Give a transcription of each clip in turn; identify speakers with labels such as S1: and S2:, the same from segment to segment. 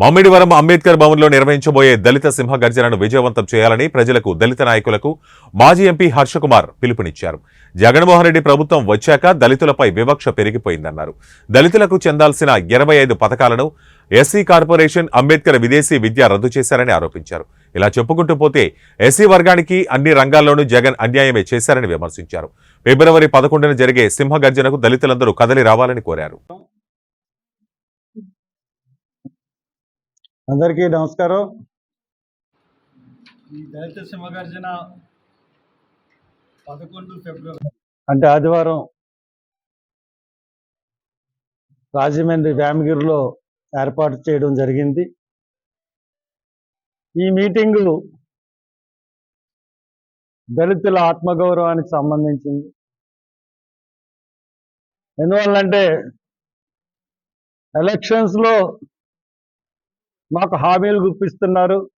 S1: మమ్మిడివరం అంబేద్కర్ భవన్లో నిర్వహించబోయే దళిత సింహ గర్జనను విజయవంతం చేయాలని ప్రజలకు దళిత నాయకులకు మాజీ ఎంపీ హర్షకుమార్ పిలుపునిచ్చారు. జగన్మోహన్ రెడ్డి ప్రభుత్వం వచ్చాక దళితులపై వివక్ష పెరిగిపోయిందన్నారు. దళితులకు చెందాల్సిన ఇరవై ఐదు పథకాలను ఎస్సీ కార్పొరేషన్ అంబేద్కర్ విదేశీ విద్య రద్దు చేశారని ఆరోపించారు. ఇలా చెప్పుకుంటూ పోతే ఎస్సీ వర్గానికి అన్ని రంగాల్లోనూ జగన్ అన్యాయమే చేశారని విమర్శించారు. ఫిబ్రవరి పదకొండున జరిగే సింహ గర్జనకు దళితులందరూ కదలి రావాలని కోరారు.
S2: అందరికీ నమస్కారం.
S3: దళిత సింహగర్జన పదకొండు ఫిబ్రవరి
S2: అంటే ఆదివారం రాజమండ్రి వ్యామగిరిలో ఏర్పాటు చేయడం జరిగింది. ఈ మీటింగు దళితుల ఆత్మగౌరవానికి సంబంధించింది. ఎందువల్లంటే ఎలక్షన్స్లో మాకు హామీలు గుప్పిస్తున్నారు.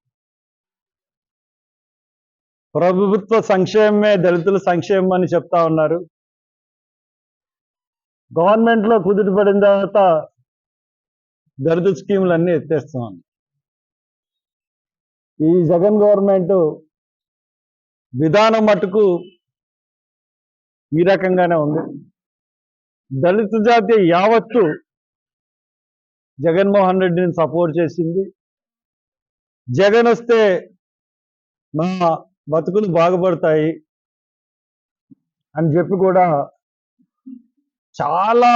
S2: ప్రభుత్వ సంక్షేమమే దళితుల సంక్షేమం అని చెప్తా ఉన్నారు. గవర్నమెంట్లో కుదుటపడిన తర్వాత దళిత స్కీములు అన్నీ ఎత్తేస్తున్నాం. ఈ జగన్ గవర్నమెంట్ విధానం మటుకు ఈ రకంగానే ఉంది. దళిత జాతి యావత్తు జగన్మోహన్ రెడ్డిని సపోర్ట్ చేసింది. జగన్ వస్తే మా బతుకులు బాగుపడతాయి అని చెప్పి కూడా చాలా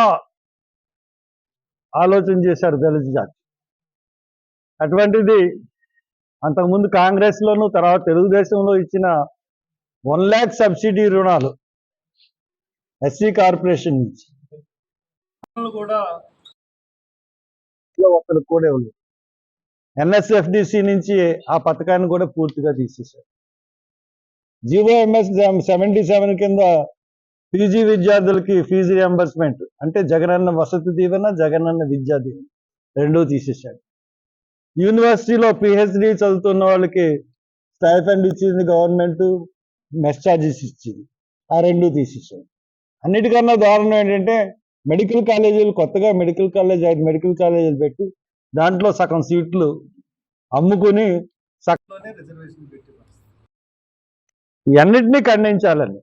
S2: ఆలోచన చేశారు దళిత జాతి. అటువంటిది అంతకుముందు కాంగ్రెస్లోను తర్వాత తెలుగుదేశంలో ఇచ్చిన వన్ ల్యాక్ సబ్సిడీ రుణాలు ఎస్సీ కార్పొరేషన్ నుంచి.
S3: కూడా
S2: ఒకరు కూడా ఇవ్వలేదు ఎన్ఎస్ఎఫ్డిసి నుంచి ఆ పథకాన్ని కూడా పూర్తిగా తీసేశారు. జీవో ఎంఎస్ సెవెంటీ సెవెన్ కింద పీజీ విద్యార్థులకి ఫీజు రియంబర్స్మెంట్ అంటే జగనన్న వసతి దీవెన జగనన్న విద్యా దీవెన రెండూ తీసేశాడు యూనివర్సిటీలో పిహెచ్డి చదువుతున్న వాళ్ళకి స్టైఫండ్ ఇచ్చింది గవర్నమెంట్ మెస్ ఛార్జెస్ ఇచ్చింది. ఆ రెండు తీసేసాడు అన్నిటికన్నా దారుణం ఏంటంటే మెడికల్ కాలేజీలు కొత్తగా మెడికల్ కాలేజ్ ఐదు మెడికల్ కాలేజీలు పెట్టి దాంట్లో సగం సీట్లు అమ్ముకుని ఇవన్నిటినీ ఖండించాలని.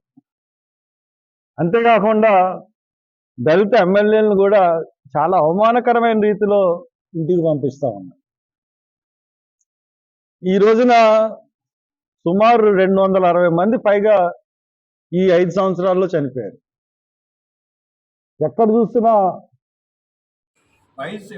S2: అంతేకాకుండా దళిత ఎమ్మెల్యేలను కూడా చాలా అవమానకరమైన రీతిలో ఇంటికి పంపిస్తా ఉన్నారు ఈ రోజున సుమారు రెండు వందల అరవై మంది పైగా ఈ ఐదు సంవత్సరాల్లో చనిపోయారు. ఎక్కడ చూసినా
S3: వయసు